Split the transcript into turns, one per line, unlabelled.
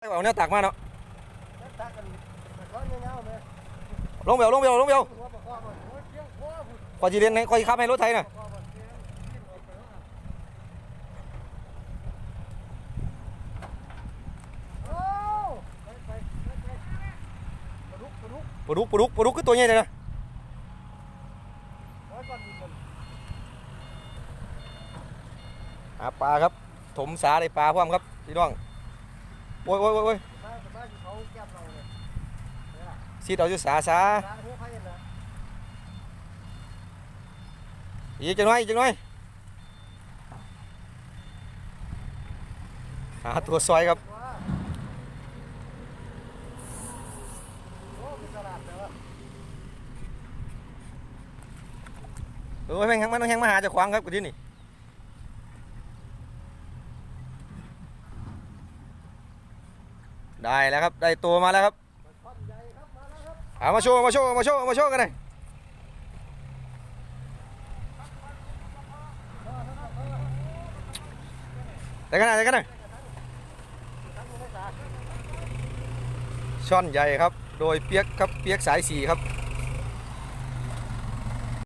เอาเนี่ยตักมาเนาะ
ตักกันร้อนเงาๆไหม
ลงเบลลงเบลลงเบล
หัวประคองมันโอ้ยเพียงพอพุ่น
กว่าจีเรียนกว่าจีขับให้รถไทยน่ะ
ประคองมันเพียงกินออกไปแล้วอะโอ้ไปไปไปไปปลาดุกปลาดุก
ปลาดุกปลาดุกปลาดุกคือตัวใหญ่เลยนะ
ร้อยก้อนดินมัน
หาปลาครับ ถมสาได้ปลาพร้อมครับพี่น้อง โอ้ยโอ้ยโอ้ย
สบายอยู่เราเลยเนี่ยล่ะ
ซีดเอาอยู่สาสา
ร้านหัวไผ่นะ
อีกจังน่อยอีกจังหน่อยหาตัวซอยครับ
โอ้มีตลาดเลย
เออแม่งแฮงมันแฮงมาหาเจ้างครับกูที่นี่ ได้แล้วครับ ได้ตัวมาแล้วครับ
ท่อนใหญ่ครับมาแล้วครับ
เอามาโชว์มาโชว์มาโชว์มาโชว์กันหน่อยเด้กันหน่อยได้กันหน่อย
ทั้งมือไม่สาด
ช่อนใหญ่ครับ โดยเปียกครับเปียกสายสีครับ